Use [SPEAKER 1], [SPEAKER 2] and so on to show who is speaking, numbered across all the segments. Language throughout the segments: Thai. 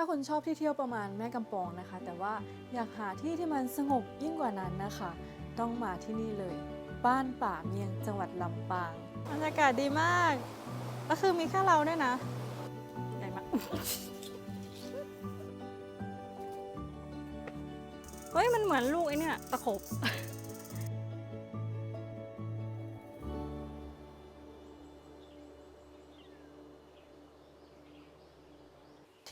[SPEAKER 1] าคุณชอบที่เที่ยวประมาณแม่กำปองนะคะ แต่ว่าอยากหาที่ที่มันสงบยิ่งกว่านั้นนะคะ ต้องมาที่นี่เลย บ้านป่าเมียงจังหวัดลำปาง
[SPEAKER 2] บรรยากาศดีมาก ก็คือมีแค่เราด้วยนะใหญ่มากเฮ้ยมันเหมือนลูกไอ้เนี่ยตะขบ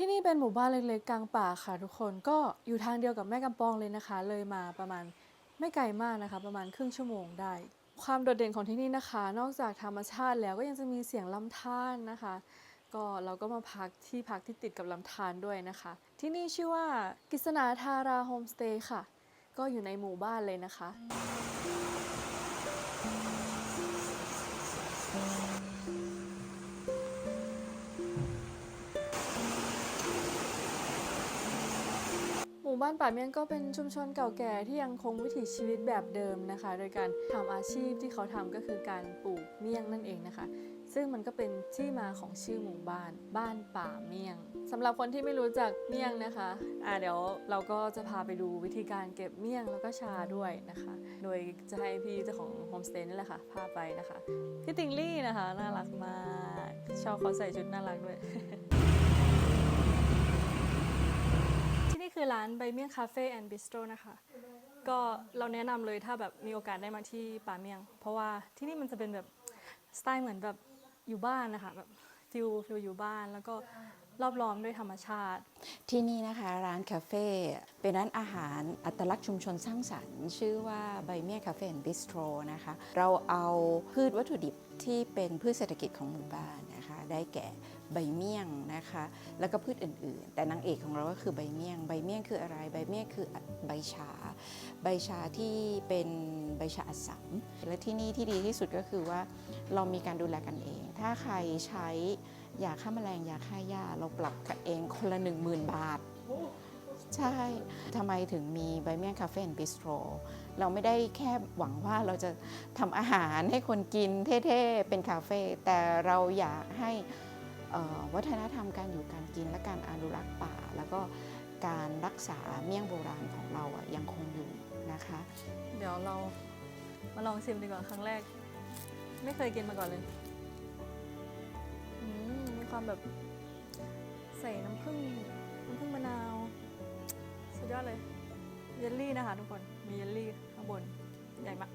[SPEAKER 1] ที่นี่เป็นหมู่บ้านเล็กๆกลางป่าค่ะทุกคนก็อยู่ทางเดียวกับแม่กำปองเลยนะคะ เลยมาประมาณไม่ไกลมากนะคะ ประมาณครึ่งชั่วโมงได้ ความโดดเด่นของที่นี่นะคะ นอกจากธรรมชาติแล้วก็ยังจะมีเสียงลำธารนะคะ ก็เราก็มาพักที่พักที่ติดกับลำธารด้วยนะคะ ที่นี่ชื่อว่ากิษณาธาราโฮมสเตย์ค่ะ ก็อยู่ในหมู่บ้านเลยนะคะ มู่บ้านป่าเมียงก็เป็นชุมชนเก่าแก่ที่ยังคงวิถีชีวิตแบบเดิมนะคะ โดยการทำอาชีพที่เขาทำก็คือการปลูกเมี่ยงนั่นเองนะคะ ซึ่งมันก็เป็นที่มาของชื่อหมู่บ้าน บ้านป่าเมี่ยงสำหรับคนที่ไม่รู้จักเมี่ยงนะคะอ่าเดี๋ยวเราก็จะพาไปดูวิธีการเก็บเมี่ยงแล้วก็ชาด้วยนะคะ โดยจะให้พี่เจ้าของโฮมสเตย์นี่แหละค่ะพาไปนะคะพี่ติงลี่นะคะน่ารักมาก ชอบเขาใส่ชุดน่ารักด้วย
[SPEAKER 2] ที่นี่ คือร้านใบเมี่ยงคาเฟ่แอนด์บิสโตรนะคะ ก็เราแนะนำเลยถ้าแบบมีโอกาสได้มาที่ป่าเมี่ยง เพราะว่าที่นี่มันจะเป็นแบบสไตล์เหมือนแบบอยู่บ้านนะคะแบบฟิลฟิลอยู่บ้านแล้วก็รอบล้อมด้วยธรรมชาติ
[SPEAKER 3] ที่นี่นะคะร้านคาเฟ่เป็นร้านอาหารอัตลักษณ์ชุมชนสร้างสรรค์ ชื่อว่าใบเมี่ยงคาเฟ่แอนด์บิสโตรนะคะ เราเอาพืชวัตถุดิบที่เป็นพืชเศรษฐกิจของหมู่บ้านนะคะ ได้แก่ ใบเมี่ยงนะคะ แล้วก็พืชอื่นๆ แต่นางเอกของเราก็คือใบเมี่ยง ใบเมี่ยงคืออะไร ใบเมี่ยงคือใบชา ใบชาที่เป็นใบชาอัสสัม และที่นี่ที่ดีที่สุดก็คือว่าเรามีการดูแลกันเอง ถ้าใครใช้ยาฆ่าแมลงยาฆ่าหญ้าเราปรับกันเองคนละ1 0,000 บาทใช่ ทำไมถึงมีใบเมี่ยงคาเฟ่บิสโตรเราไม่ได้แค่หวังว่าเราจะทำอาหารให้คนกินเท่ ๆ เป็นคาเฟ่ แต่เราอยากให้ วัฒนธรรมการอยู่การกินและการอนุรักษ์ป่า แล้วก็การรักษาเมี่ยงโบราณของเราอะยังคงอยู่นะคะ
[SPEAKER 2] เดี๋ยวเรามาลองชิมดีกว่าครั้งแรก ไม่เคยกินมาก่อนเลยมมีความแบบใส่น้ำผึ้งน้ำผึ้งมะนาว สุดยอดเลยเยลลี่นะคะทุกคนมีเยลลี่ข้างบน ใหญ่มาก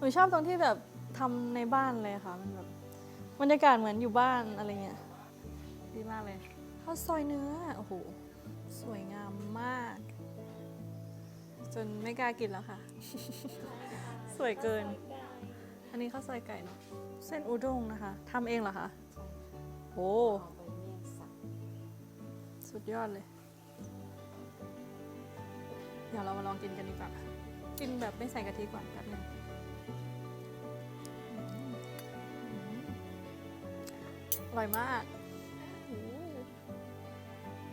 [SPEAKER 2] หนูชอบตรงที่แบบทำในบ้านเลยค่ะ มันแบบบรรยากาศเหมือนอยู่บ้านอะไรเงี้ย ดีมากเลย ข้าวซอยเนื้อ โอ้โห สวยงามมาก จนไม่กล้ากินแล้วค่ะ สวยเกิน อันนี้ข้าวซอยไก่เนาะ เส้นอุด้งนะคะทำเองเหรอคะโอ้สุดยอดเลย เดี๋ยวเรามาลองกินกันดีกว่า กินแบบไม่ใส่กะทิก่อนแป๊บนึง อร่อยมากโอ้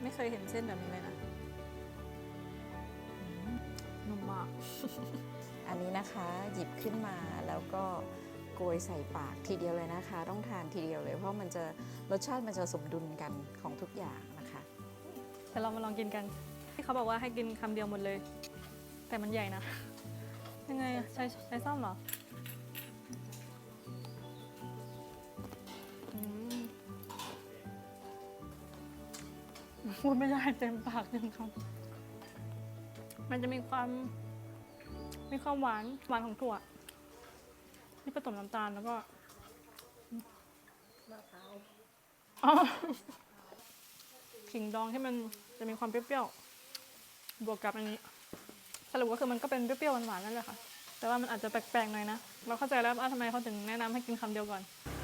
[SPEAKER 2] ไม่เคยเห็นเส้นแบบนี้เลยนะอืมนุ่มมาก
[SPEAKER 3] อันนี้นะคะหยิบขึ้นมาแล้วก็โกยใส่ปากทีเดียวเลยนะคะ ต้องทานทีเดียวเลย เพราะมันจะรสชาติมันจะสมดุลกันของทุกอย่างนะคะ
[SPEAKER 2] เดี๋ยวเรามาลองกินกันที่เขาบอกว่าให้กินคำเดียวหมดเลย แต่มันใหญ่นะ ยังไงอะใช้ใช้ซ่อมเหรออื พูดไม่ได้เต็มปากเต็มคำมันจะมีความ มีความหวานหวานของถั่วที่ผสมน้ำตาลแล้วก็อ๋อขิงดองที่มันจะมีความเปรี้ยวๆบวกกับอันนี้สรุปก็คือมันก็เป็นเปรี้ยวๆหวานๆนั่นแหละค่ะ แต่ว่ามันอาจจะแปลกๆหน่อยนะ เราเข้าใจแล้วว่าทำไมเขาถึงแนะนำให้กินคำเดียวก่อน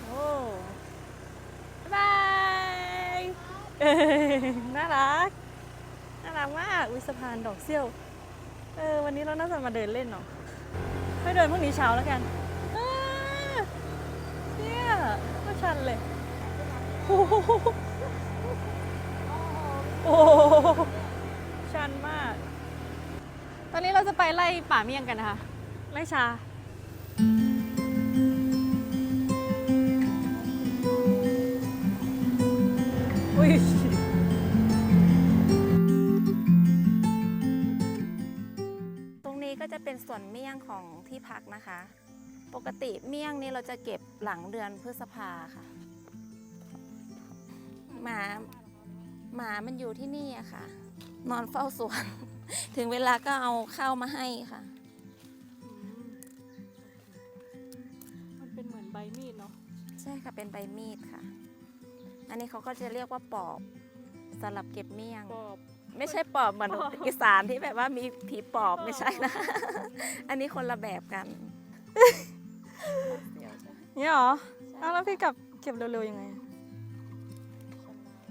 [SPEAKER 2] โอ้บายเอ้ย น่ารัก น่ารักมากวิสะพานดอกเซี่ยว เออ วันนี้เราน่าจะมาเดินเล่นเนาะไม่เดินพรุ่งนี้เช้าแล้วกันเนี่ยก็ชันเลยโอ้โหโอ้โหชันมาก ตอนนี้เราจะไปไล่ป่าเมี่ยงกันนะคะ ไล่ชา
[SPEAKER 4] นะคะ ปกติเมี่ยงนี่เราจะเก็บหลังเดือนพฤษภาค่ะ หมาหมามันอยู่ที่นี่อะค่ะ นอนเฝ้าสวน ถึงเวลาก็เอาข้าวมาให้ค่ะ
[SPEAKER 2] มันเป็นเหมือนใบมีดเนาะ
[SPEAKER 4] ใช่ค่ะเป็นใบมีดค่ะ อันนี้เขาก็จะเรียกว่าปอบสำหรับเก็บเมี่ยง
[SPEAKER 2] ปอบ
[SPEAKER 4] ไม่ใช่ปอบเหมือน
[SPEAKER 2] ปอบ
[SPEAKER 4] อีสานที่แบบว่ามีผีปอบไม่ใช่นะ อันนี้คนละแบบกัน
[SPEAKER 2] เนี่ยเหรออ้าวแล้วพี่กลับเก็บเร็วๆยังไง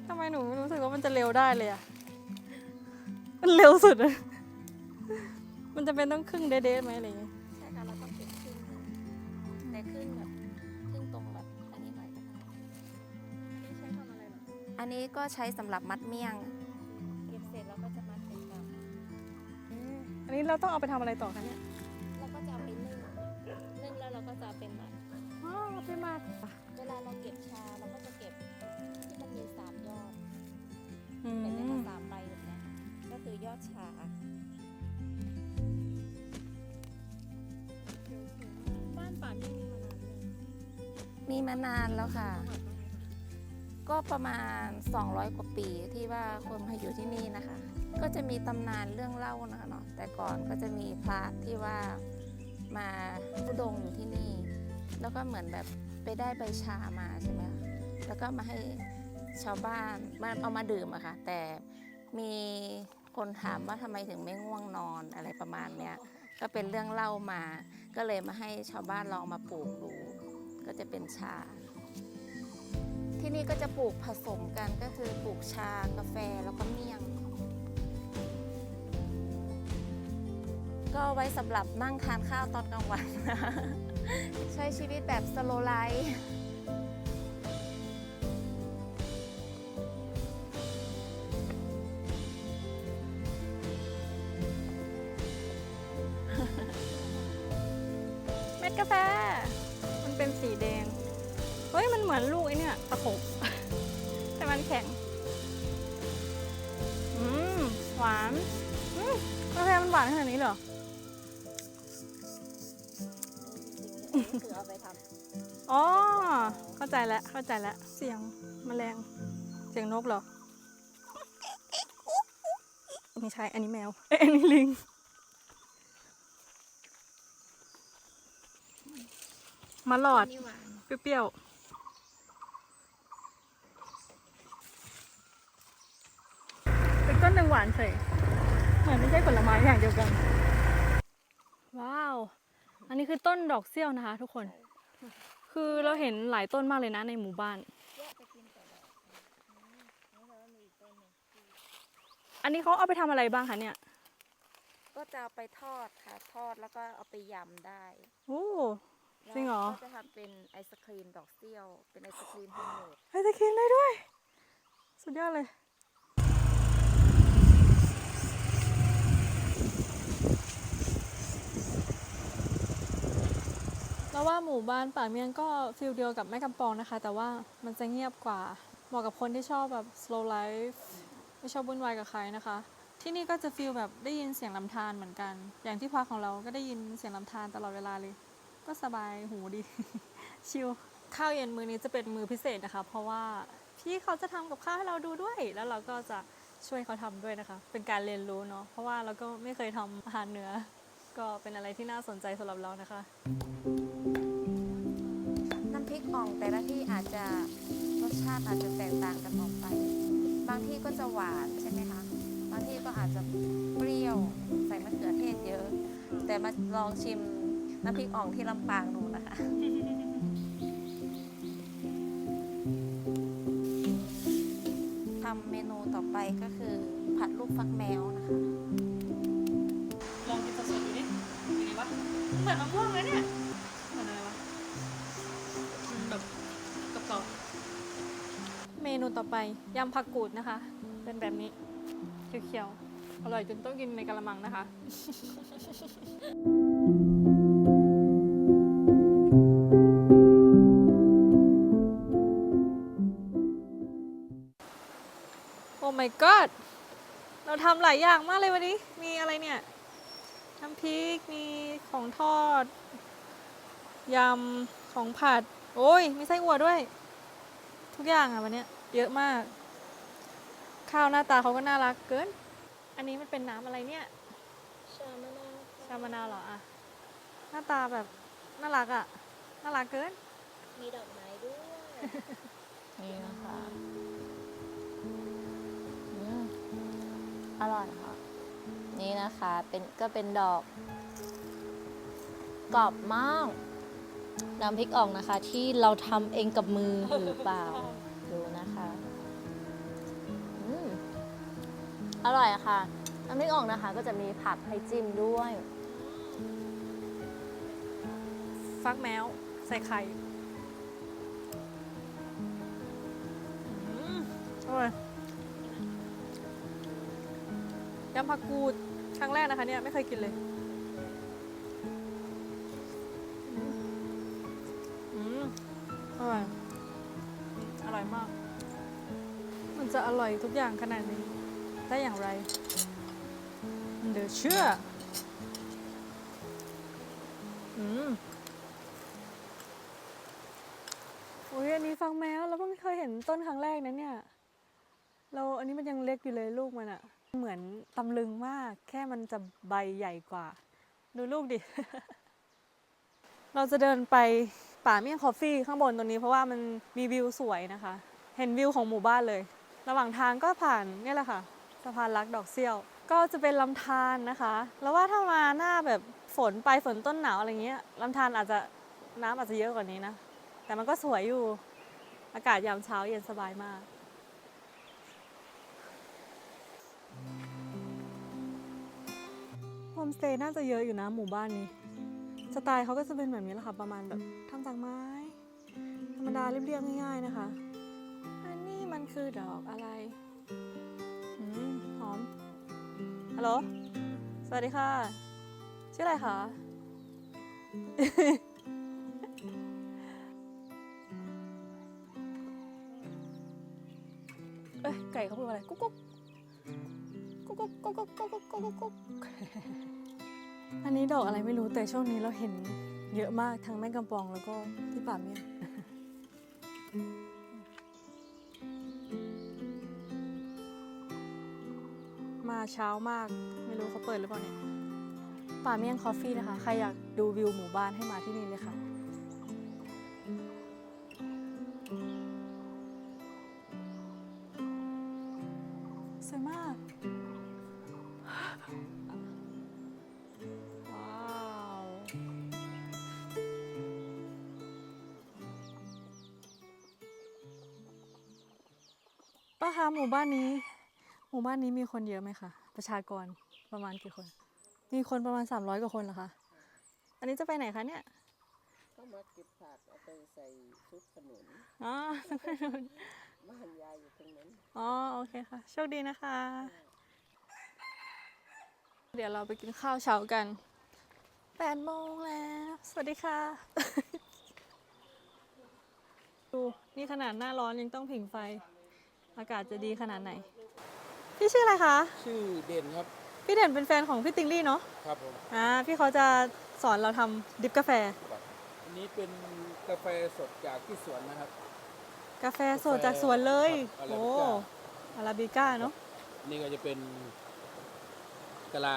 [SPEAKER 2] ทำไมหนูรู้สึกว่ามันจะเร็วได้เลยอะมันเร็วสุดอะมันจะเป็นต้องครึ่งเดทๆไหมอะไรอย่างเงี้ย
[SPEAKER 4] ใช่ค่ะเราต้องเก็บครึ่งหนึ่งแต่ครึ่งแบบครึ่งตรงแบบอันนี้หน่อยก็ได้
[SPEAKER 2] ใช้ทำอะไรหรอ
[SPEAKER 4] อันนี้ก็ใช้สำหรับมัดเมี่ยง
[SPEAKER 2] นนี้เราต้องเอาไปทำอะไรต่อคะเนี่ยำ
[SPEAKER 4] เราก็จะเอาไปนึ่งนึ่งแล้วเราก็จะเอาเป็นมัด
[SPEAKER 2] อ๋อเอาไปหมัก
[SPEAKER 4] เวลาเราเก็บชาเราก็จะเก็บที่มันมีสามยอด
[SPEAKER 2] อื
[SPEAKER 4] เป็นเล
[SPEAKER 2] ม
[SPEAKER 4] ขสามใบแบบเนี้ยก็คือยอดชา
[SPEAKER 2] บ้านป่าเมี่ยงนี่มานานเลย
[SPEAKER 4] มีมานานแล้วค่ะ ก็ประมาณ 200 กว่าปีที่ว่าคนมาอยู่ที่นี่นะคะ ก็จะมีตำนานเรื่องเล่านะคะเนาะแต่ก่อนก็จะมีพระที่ว่ามาทุดงอยู่ที่นี่ แล้วก็เหมือนแบบไปได้ใบชามาใช่ไหมคะแล้วก็มาให้ชาวบ้านมาเอามาดื่มอะค่ะแต่มีคนถามว่าทำไมถึงไม่ง่วงนอนอะไรประมาณเนี้ยก็เป็นเรื่องเล่ามา ก็เลยมาให้ชาวบ้านลองมาปลูกดู ก็จะเป็นชา ที่นี่ก็จะปลูกผสมกันก็คือปลูกชากาแฟแล้วก็เมี่ยง ก็ไว้สำหรับนั่งทานข้าวตอนกลางวัน ใช้ชีวิตแบบสโลไลฟ์
[SPEAKER 2] เม็ดกาแฟ มันเป็นสีแดง เฮ้ย มันเหมือนลูกไอเนี่ยตะขบ แต่มันแข็ง อืม หวาน อืมกาแฟมันหวานขนาดนี้เหรอ
[SPEAKER 4] คือเอาไปท
[SPEAKER 2] อ๋อ เข้าใจแล้ว เข้าใจแล้ว เสียงแมลง เสียงนกเหรอ ไม่ใช่ อันนี้แมว เอ้ยอันนี้ลิง มาหลอด
[SPEAKER 4] นี่หวาน
[SPEAKER 2] เปรี้ยวๆเป็นต้นหนึ่งหวานเฉยเหมือนไม่ใช่ผลไม้อย่างเดียวกัน อันนี้คือต้นดอกเซี่ยวนะคะ ทุกคน คือเราเห็นหลายต้นมากเลยนะในหมู่บ้าน อันนี้เขาเอาไปทำอะไรบ้างคะเนี่ย
[SPEAKER 4] ก็จะเอาไปทอดค่ะ ทอดแล้วก็เอาไปยำได้
[SPEAKER 2] โอ้จริงเหรอ
[SPEAKER 4] แล้วก็จะทำเป็นไอศครีมดอกเซี่ยว เป็นไอศครีมโฮมเมด
[SPEAKER 2] ไอศครีมได้ด้วย สุดยอดเลย แล้วว่าหมู่บ้านป่าเมียงก็ฟิลเดียวกับแม่กำปองนะคะ แต่ว่ามันจะเงียบกว่า เหมาะกับคนที่ชอบแบบ slow life ไม่ชอบวุ่นวายกับใครนะคะ ที่นี่ก็จะฟีลแบบได้ยินเสียงลำธารเหมือนกัน อย่างที่พักของเราก็ได้ยินเสียงลำธารตลอดเวลาเลย ก็สบายหูดี ชิลข้าวเย็นมื้อนี้จะเป็นมื้อพิเศษนะคะ เพราะว่าพี่เขาจะทำกับข้าวให้เราดูด้วย แล้วเราก็จะช่วยเขาทำด้วยนะคะ เป็นการเรียนรู้เนาะเพราะว่าเราก็ไม่เคยทำอาหารเหนือ ก็เป็นอะไรที่น่าสนใจสำหรับเรานะคะ
[SPEAKER 4] น้ำพริกอ่องแต่ละที่อาจจะรสชาติอาจจะแตกต่างกันออกไป บางที่ก็จะหวานใช่ไหมคะ บางที่ก็อาจจะเปรี้ยวใส่มะเขือเทศเยอะ แต่มาลองชิมน้ำพริกอ่องที่ลำปางดูนะคะทำเมนูต่อไปก็คือผัดลูกฟักแมวนะคะ
[SPEAKER 2] เหมือนมะม่วงเลยเนี่ยเหมือนอะไรวะมันแบบกรอบเมนูต่อไปยำผักกูดนะคะ เป็นแบบนี้เขียวๆอร่อยจนต้องกินในกะละมังนะคะโอ้ my god เราทำหลายอย่างมากเลยวันนี้ มีอะไรเนี่ย น้ำพริกมีของทอด ยำ ของผัด โอ้ย มีไส้อั่วด้วย ทุกอย่างอะวันเนี้ยเยอะมาก ข้าวหน้าตาเขาก็น่ารักเกิน อันนี้มันเป็นน้ำอะไรเนี่ย
[SPEAKER 4] ชามะนาว
[SPEAKER 2] ชามะนาวเหรออะหน้าตาแบบน่ารักอะน่ารักเกิน
[SPEAKER 4] มีดอกไม้ด้วย
[SPEAKER 5] นี่นะคะอืมอร่อยค่ะ นี่นะคะเป็นก็เป็นดอกกรอบมาก น้ำพริกอ่องนะคะ ที่เราทำเองกับมือหรือเปล่า ดูนะคะอืมอร่อยค่ะ น้ำพริกอ่องนะคะ ก็จะมีผักให้จิ้มด้วย
[SPEAKER 2] ฟักแมว ใส่ไข่ ยำผักกูดครั้งแรกนะคะเนี่ยไม่เคยกินเลยอืมอร่อย อร่อยมาก มันจะอร่อยทุกอย่างขนาดนี้ ได้อย่างไร เดี๋ยวเชื่อ อืมอุ้ยอันนี้ฟังแมวเราเพิ่งเคยเห็นต้นครั้งแรกนะ เราอันนี้มันยังเล็กอยู่เลยลูกมันอะเหมือนตำลึงมาก แค่มันจะใบใหญ่กว่า ดูลูกดิ เราจะเดินไปป่าเมี่ยงคอฟฟี่ข้างบนตรงนี้เพราะว่ามันมีวิวสวยนะคะ เห็นวิวของหมู่บ้านเลย ระหว่างทางก็ผ่านนี่แหละค่ะสะพานลักดอกเซี่ยว ก็จะเป็นลำธารนะคะ แล้วว่าถ้ามาหน้าแบบฝนไปฝนต้นหนาวอะไรเงี้ยลำธารอาจจะน้ำอาจจะเยอะกว่านี้นะ แต่มันก็สวยอยู่ อากาศยามเช้าเย็นสบายมาก มสเตย์น่าจะเยอะอยู่นะหมู่บ้านนี้ สไตล์เขาก็จะเป็นแบบนี้แหละค่ะ ประมาณแบบทำจากไม้ ธรรมดาเรียบๆง่ายๆนะคะ อันนี้มันคือดอกอะไรหอม ฮัลโหล สวัสดีค่ะ ชื่ออะไรคะเอ้ยไก่เขาพูดว่าอะไรกุ๊กกุ๊กุ๊กกุ๊กกุ๊กกุ๊กกุ๊กอันนี้ดอกอะไรไม่รู้แต่ช่วงนี้เราเห็นเยอะมากทั้งแม่กำปองแล้วก็ที่ป่าเมี่ยงมาเช้ามากไม่รู้เขาเปิดหรือเปล่าเนี่ยป่าเมี่ยงคอฟฟี่นะคะ ใครอยากดูวิวหมู่บ้านให้มาที่นี่เลยค่ะ ป้าคะ หมู่บ้านนี้ หมู่บ้านนี้มีคนเยอะไหมคะ ประชากรประมาณกี่คน มีคนประมาณ 300 กว่าคนเหรอคะ อันนี้จะไปไหนคะเนี่ย
[SPEAKER 6] ก็มาเก็บผักเอาไปใส่ซุปขนุน
[SPEAKER 2] อ๋อ
[SPEAKER 6] บ้านยายอยู่ตรงนั้น
[SPEAKER 2] อ๋อ โอเคค่ะ โชคดีนะคะ เดี๋ยวเราไปกินข้าวเช้ากัน8โมงแล้ว สวัสดีค่ะ ดู นี่ขนาดหน้าร้อนยังต้องผิงไฟ อากาศจะดีขนาดไหน พี่ชื่ออะไรคะ
[SPEAKER 6] ชื่อเด่นครับ
[SPEAKER 2] พี่เด่นเป็นแฟนของพี่ติงลี่เนาะ
[SPEAKER 6] ครับผม
[SPEAKER 2] อ่า พี่เขาจะสอนเราทำดริปกาแฟ
[SPEAKER 6] อันนี้เป็นกาแฟสดจากที่สวนนะครับ
[SPEAKER 2] กาแฟสดจากสวนเลย
[SPEAKER 6] ครับ
[SPEAKER 2] โอ้
[SPEAKER 6] Arabica
[SPEAKER 2] อาราบิก้าเนาะ
[SPEAKER 6] นี่ก็จะเป็นกะลา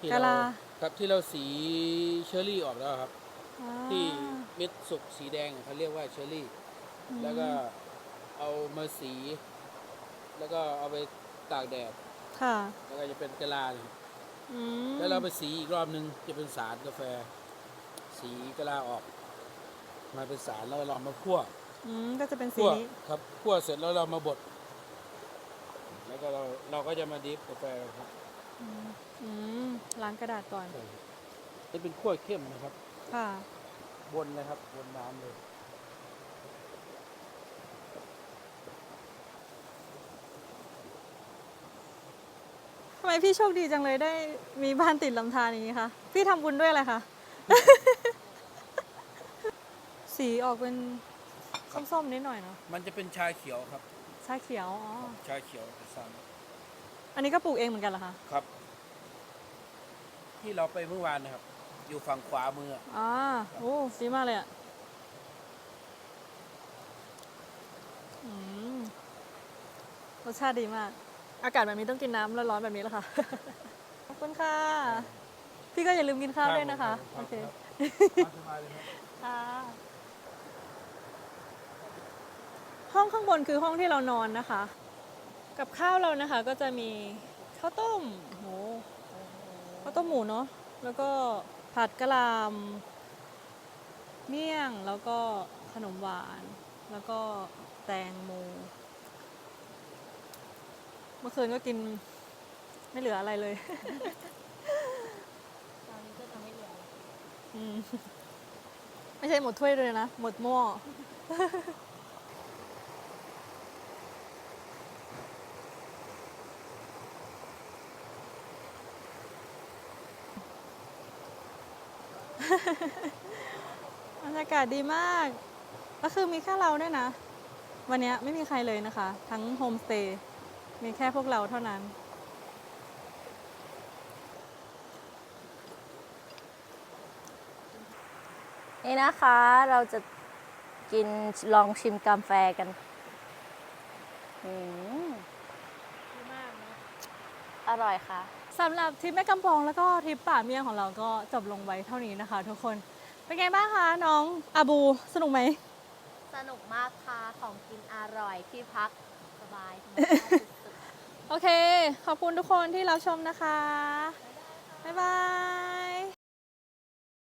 [SPEAKER 6] ที่
[SPEAKER 2] กะลา
[SPEAKER 6] เครับที่เราสีเชอร์รี่ออกแล้วครับ
[SPEAKER 2] อ่า
[SPEAKER 6] ที่เม็ดสุกสีแดงเขาเรียกว่าเชอร์รี่ แล้วก็ เอามาสี แล้วก็เอาไปตากแดด
[SPEAKER 2] ค่ะ
[SPEAKER 6] แล้วก็จะเป็นกะลาเนี่ย
[SPEAKER 2] อืม
[SPEAKER 6] แล้วเราไปสีอีกรอบนึงจะเป็นสารกาแฟ สีกะลาออก มาเป็นสารแล้วเรามาคั่ว
[SPEAKER 2] อืมก็จะเป็นสี
[SPEAKER 6] คั่ว
[SPEAKER 2] นี้
[SPEAKER 6] ครับคั่วเสร็จแล้วเรามาบด แล้วก็เราเราก็จะมาดริฟกาแฟครับ
[SPEAKER 2] อืมล้างกระดาษก่อน
[SPEAKER 6] จะเป็นคั่วเข้มนะครับ
[SPEAKER 2] ค่ะ
[SPEAKER 6] บนนะครับบนน้ำเลย
[SPEAKER 2] ทำไมพี่โชคดีจังเลยได้มีบ้านติดลำธารอย่างนี้คะ พี่ทำบุญด้วยอะไรคะ สีออกเป็นส้มๆนิดหน่อยเนาะ
[SPEAKER 6] มันจะเป็นชาเขียวครับ
[SPEAKER 2] ชาเขียว อ๋อ
[SPEAKER 6] ชาเขียวสั่ง
[SPEAKER 2] อันนี้ก็ปลูกเองเหมือนกันเหรอคะ
[SPEAKER 6] ครับ ที่เราไปเมื่อวานนะครับ อยู่ฝั่งขวามืออะ
[SPEAKER 2] อ่าโอ้ดีมากเลยอะอืมรสชาติดีมาก อากาศแบบนี้ต้องกินน้ำร้อนๆแบบนี้แหละค่ะ ขอบคุณค่ะ พี่ก็อย่าลืมกินข้าวด้วยนะคะ โอเค
[SPEAKER 6] สบายเลยครับ
[SPEAKER 2] ค่ะห้องข้างบนคือห้องที่เรานอนนะคะ กับข้าวเรานะคะก็จะมีข้าวต้มโหข้าวต้มหมูเนาะแล้วก็ผัดกะหล่ำเมี่ยงแล้วก็ขนมหวาน แล้วก็แตงโม เมื่อคืนก็กินไม่เหลืออะไรเลย
[SPEAKER 5] ตอนนี้ก็จะไม่เหลือ
[SPEAKER 2] อืมไม่ใช่หมดถ้วยเลยนะ หมดหม้อ บรรยากาศดีมาก ก็คือมีแค่เราด้วยนะ วันเนี้ยไม่มีใครเลยนะคะ ทั้งโฮมสเตย์ มีแค่พวกเราเท่านั้น
[SPEAKER 5] นี่นะคะเราจะกินลองชิมกาแฟกันอืมอร่อยค่ะ
[SPEAKER 2] สำหรับทริปแม่กำปองแล้วก็ทริปป่าเมียงของเราก็จบลงไว้เท่านี้นะคะ ทุกคน เป็นไงบ้างคะน้องอาบูสนุกไหม
[SPEAKER 5] สนุกมากค่ะ ของกินอร่อยที่พักสบายธรรมชาติสุดๆ
[SPEAKER 2] โอเค ขอบคุณทุกคนที่รับชมนะคะ บ๊ายบาย